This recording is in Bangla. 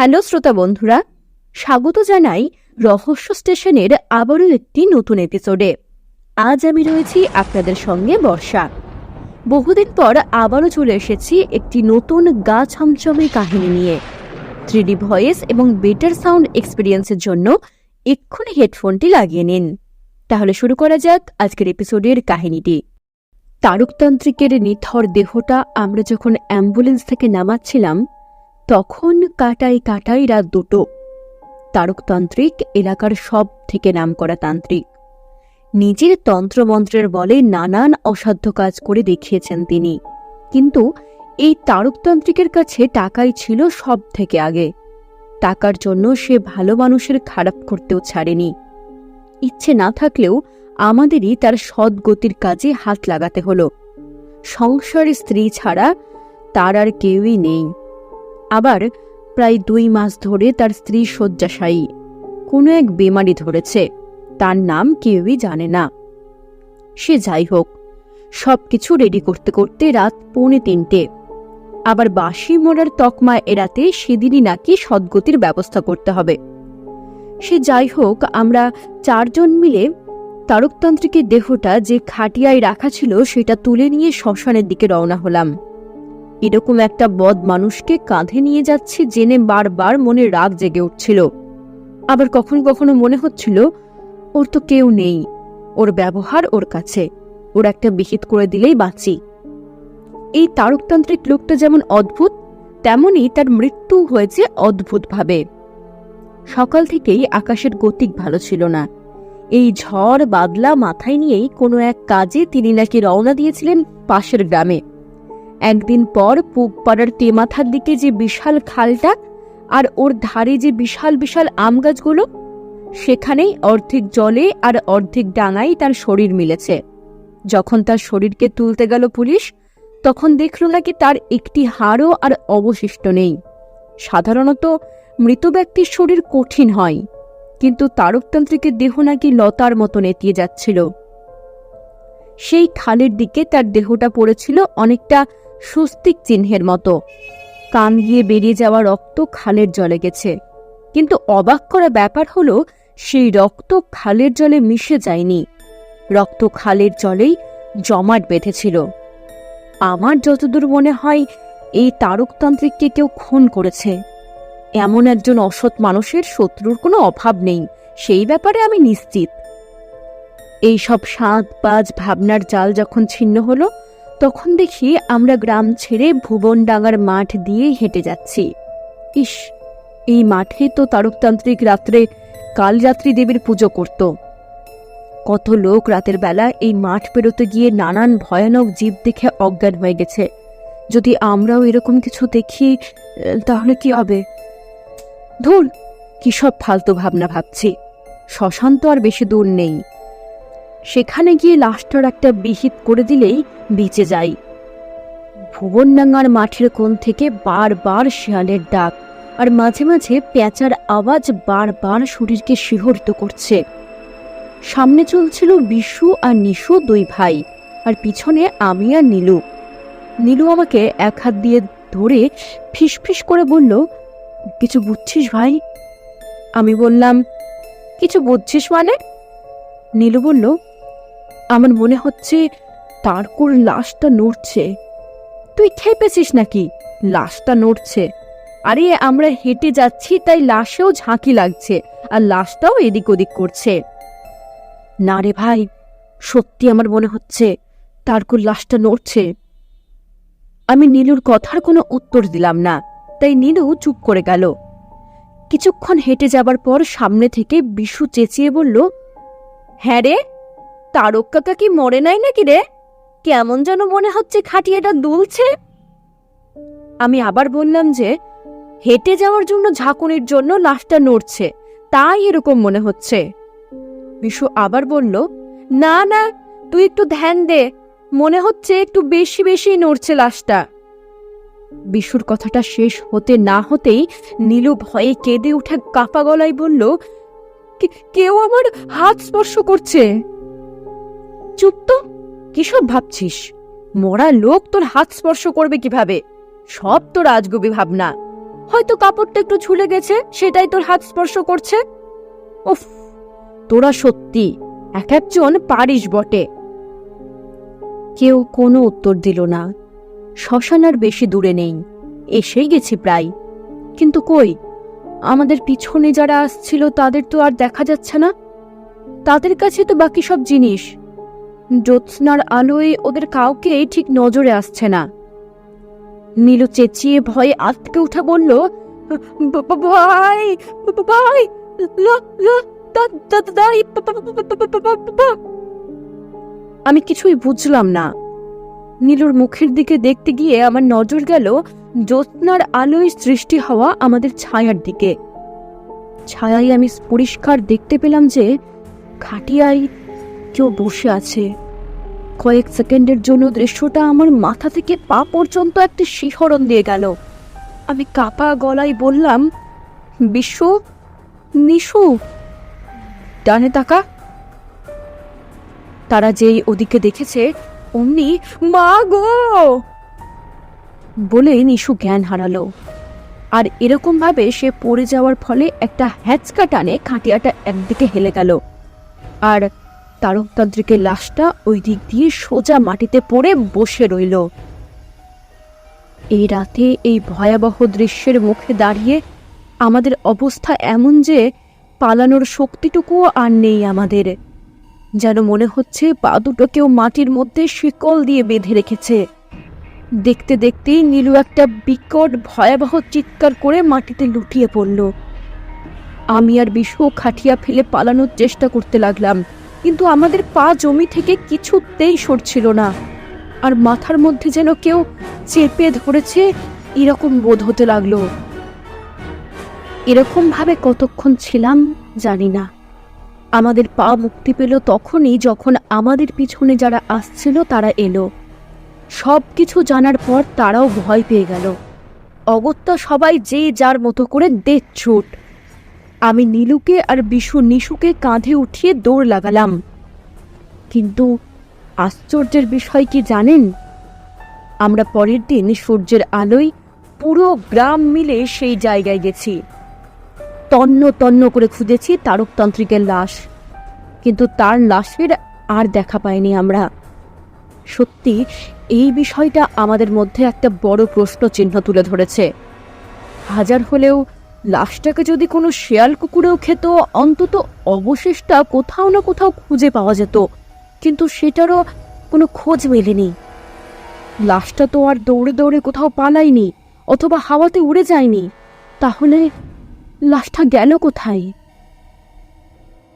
হ্যালো শ্রোতা বন্ধুরা, স্বাগত জানাই রহস্য স্টেশনের আবারও একটি নতুন এপিসোডে আজ আমি রয়েছি আপনাদের সঙ্গে বর্ষা। বহুদিন পর আবারও চলে এসেছি একটি নতুন গা ছমছমে কাহিনী নিয়ে। থ্রিডি ভয়েস এবং বেটার সাউন্ড এক্সপিরিয়েন্সের জন্য এক্ষুনি হেডফোনটি লাগিয়ে নিন। তাহলে শুরু করা যাক আজকের এপিসোডের কাহিনীটি। তারকতান্ত্রিকের নিথর দেহটা আমরা যখন অ্যাম্বুলেন্স থেকে নামাচ্ছিলাম তখন কাটাই কাটাই রাত দুটো। তারকতান্ত্রিক এলাকার সব থেকে নামকরা তান্ত্রিক। নিজের তন্ত্রমন্ত্রের বলে নানান অসাধ্য কাজ করে দেখিয়েছেন তিনি। কিন্তু এই তারকতান্ত্রিকের কাছে টাকাই ছিল সব থেকে আগে। টাকার জন্য সে ভালো মানুষের খারাপ করতেও ছাড়েনি। ইচ্ছে না থাকলেও আমাদেরই তার সদ্গতির কাজে হাত লাগাতে হলো। সংসারের স্ত্রী ছাড়া তার আর কেউই নেই। আবার প্রায় দুই মাস ধরে তার স্ত্রী শয্যাশায়ী। কোনো এক বেমারি ধরেছে। তার নাম কেউই জানে না। সে যাই হোক সব কিছু রেডি করতে করতে রাত পৌনে তিনটে। আবার বাসি মোড়ার তকমা এড়াতে সেদিনই নাকি সদ্গতির ব্যবস্থা করতে হবে। সে যাই হোক, আমরা চারজন মিলে তারকতান্ত্রিকের দেহটা যে খাটিয়ায় রাখা ছিল সেটা তুলে নিয়ে শ্মশানের দিকে রওনা হলাম। এরকম একটা বদ মানুষকে কাঁধে নিয়ে যাচ্ছে জেনে বারবার মনে রাগ জেগে উঠছিল। আবার কখনো কখনো মনে হচ্ছিল, ওর তো কেউ নেই, ওর ব্যবহার ওর কাছে, ওর একটা বিহিত করে দিলেই বাঁচি। এই তারকতান্ত্রিক লোকটা যেমন অদ্ভুত, তেমনই তার মৃত্যু হয়েছে অদ্ভুতভাবে। সকাল থেকেই আকাশের গতিক ভালো ছিল না। এই ঝড়, বাদলা মাথায় নিয়েই কোনো এক কাজে তিনি নাকি রওনা দিয়েছিলেন পাশের গ্রামে। একদিন পর পূব পাড়ার টেমাথার দিকে যে বিশাল খালটা আর ওর ধারে যে বিশাল বিশাল আম গাছগুলো, সেখানেই অর্ধেক জলে আর অর্ধেক ডাঙায় তার শরীর মিলেছে। যখন তার শরীরকে তুলতে গেল পুলিশ, তখন দেখল নাকি তার একটি হাড়ও আর অবশিষ্ট নেই। সাধারণত মৃত ব্যক্তির শরীর কঠিন হয়, কিন্তু তারকতান্ত্রিকের দেহ নাকি লতার মতো নেতিয়ে যাচ্ছিল। সেই খালের দিকে তার দেহটা পড়েছিল অনেকটা স্বস্তিক চিহ্নের মতো। কান গিয়ে বেরিয়ে যাওয়া রক্ত খালের জলে গেছে। কিন্তু অবাক করা ব্যাপার হলো, সেই রক্ত খালের জলে মিশে যায়নি। রক্ত খালের জলেই জমাট বেঁধেছিল। আমার যতদূর মনে হয়, এই তারকতান্ত্রিককে কেউ খুন করেছে। এমন একজন অসৎ মানুষের শত্রুর কোনো অভাব নেই। সেই ব্যাপারে আমি নিশ্চিত। এই সব সাত পাঁচ ভাবনার জাল যখন ছিন্ন হলো, তখন দেখি আমরা গ্রাম ছেড়ে ভুবনডাঙ্গার মাঠ দিয়ে হেঁটে যাচ্ছি। ইস, এই মাঠে তো তারকতান্ত্রিক রাত্রে কালরাত্রি দেবীর পুজো করত। কত লোক রাতের বেলা এই মাঠ পেরোতে গিয়ে নানান ভয়ানক জীব দেখে অজ্ঞান হয়ে গেছে। যদি আমরাও এরকম কিছু দেখি তাহলে কি হবে? ধুর, কি সব ফালতু ভাবনা ভাবছি। শ্মশান তো আর বেশি দূর নেই। সেখানে গিয়ে লাশটার একটা বিহিত করে দিলেই বেঁচে যাই ভুবনডাঙ্গার মাঠের কোণ থেকে বারবার শিয়ালের ডাক, আর মাঝে মাঝে পেঁচার আওয়াজ বারবার শরীরকে শিহরিত করছে। সামনে চলছিল বিশু আর নিশু দুই ভাই, আর পিছনে আমি আর নীলু। নীলু আমাকে এক হাত দিয়ে ধরে ফিসফিস করে বলল, কিছু বুঝছিস ভাই? আমি বললাম, কিছু বুঝছিস মানে? নীলু বলল আমার মনে হচ্ছে তারকুর লাশটা নড়ছে। তুই খেপেছিস নাকি? লাশটা নড়ছে। আরে, আমরা হেঁটে যাচ্ছি, তাই লাশেও ঝাঁকি লাগছে, আর লাশটাও এদিক ওদিক করছে। না রে ভাই, সত্যি আমার মনে হচ্ছে তারকুর লাশটা নড়ছে। আমি নীলুর কথার কোনো উত্তর দিলাম না, তাই নীলু চুপ করে গেল। কিছুক্ষণ হেঁটে যাবার পর সামনে থেকে বিশু চেঁচিয়ে বলল হ্যাঁ রে তারক কাকা কি মরে নাই নাকি রে? কেমন যেন মনে হচ্ছে খাটিয়াটা দুলছে। আমি আবার বললাম যে, হেঁটে যাওয়ার জন্য ঝাঁকুনির জন্য লাশটা নড়ছে, তাই এরকম মনে হচ্ছে। বিশু আবার বলল, না না, তুই একটু ধ্যান দে, মনে হচ্ছে একটু বেশি বেশি নড়ছে লাশটা। বিশুর কথাটা শেষ হতে না হতেই নীলু ভয়ে কেঁদে উঠে কাপা গলায় বলল, "কে- কেউ আমার হাত স্পর্শ করছে? চুপ তো? কিসব ভাবছিস? মরা লোক তোর হাত স্পর্শ করবে কীভাবে? সব তোর আজগুবি ভাবনা। হয়তো কাপড়টা একটু ঝুলে গেছে, সেটাই তোর হাত স্পর্শ করছে? উফ, তোরা সত্যি এক একজন পারিস বটে। কেউ কোনো উত্তর দিল না। শ্মশান আর বেশি দূরে নেই। এসেই গেছি প্রায়। কিন্তু কই? আমাদের পিছনে যারা আসছিল তাদের তো আর দেখা যাচ্ছে না। তাদের কাছে তো বাকি সব জিনিস। জ্যোৎস্নার আলোয় ওদের কাউকেই ঠিক নজরে আসছে না। নীলু চেঁচিয়ে ভয়ে আটকে উঠে বলল "বা- বা- ভাই ভাই ল- ল- দা- দা- দাই, বা- বা- বা- বা- বা- বা- বা- বা।" আমি কিছুই বুঝলাম না। নীলুর মুখের দিকে দেখতে গিয়ে আমার নজর গেল জ্যোৎস্নার আলোয় সৃষ্টি হওয়া আমাদের ছায়ার দিকে। ছায়ায় আমি পরিষ্কার দেখতে পেলাম যে খাটিয়ায় কেউ বসে আছে। কয়েক সেকেন্ডের জন্য দৃশ্যটা আমার মাথা থেকে পা পর্যন্ত একটি শিহরণ দিয়ে গেল। আমি কাপা গলায় বললাম বিশ্ব নিশু, ডানে তাকা। তারা যেই ওদিকে দেখেছে, অমনি, মা গো! বলে নিশু জ্ঞান হারালো। আর এরকম ভাবে সে পড়ে যাওয়ার ফলে একটা হ্যাচকা টানে খাটিয়াটা একদিকে হেলে গেল। আর তারকতান্ত্রিকের লাশটা ওই দিক দিয়ে সোজা মাটিতে পড়ে বসে রইল। এই রাতে এই ভয়াবহ দৃশ্যের মুখে দাঁড়িয়ে আমাদের অবস্থা এমন যে পালানোর শক্তিটুকুও আর নেই আমাদের। যেন মনে হচ্ছে পা দুটো কেউ মাটির মধ্যে শিকল দিয়ে বেঁধে রেখেছে। দেখতে দেখতেই নীলু একটা বিকট ভয়াবহ চিৎকার করে মাটিতে লুটিয়ে পড়ল। আমি আর বিশু খাটিয়া ফেলে পালানোর চেষ্টা করতে লাগলাম। কিন্তু আমাদের পা জমি থেকে কিছুতেই সরছিল না। আর মাথার মধ্যে যেন কেউ চেপে ধরেছে, এরকম বোধ হতে লাগল। এরকম ভাবে কতক্ষণ ছিলাম জানি না। আমাদের পা মুক্তি পেল তখনই যখন আমাদের পিছনে যারা আসছিল তারা এলো। সব কিছু জানার পর তারাও ভয় পেয়ে গেল। অগত্যা সবাই যে যার মতো করে দে ছুট। আমি নীলুকে আর বিশু নিশুকে কাঁধে উঠিয়ে দৌড় লাগালাম। কিন্তু আশ্চর্যের বিষয় কি জানেন? আমরা পরের দিন সূর্যের আলোয় পুরো গ্রাম মিলে সেই জায়গায় গেছি। তন্ন তন্ন করে খুঁজেছি তারকতান্ত্রিকের লাশ। কিন্তু তার লাশের আর দেখা পাইনি আমরা। সত্যি, এই বিষয়টা আমাদের মধ্যে একটা বড় প্রশ্ন চিহ্ন তুলে ধরেছে। হাজার হলেও লাশটাকে যদি কোনো শেয়াল কুকুরেও খেত, অন্তত অবশেষটা কোথাও না কোথাও খুঁজে পাওয়া যেত। কিন্তু সেটারও কোনো খোঁজ মেলেনি। লাশটা তো আর দৌড়ে দৌড়ে কোথাও পালায়নি, অথবা হাওয়াতে উড়ে যায়নি। তাহলে লাশটা গেল কোথায়?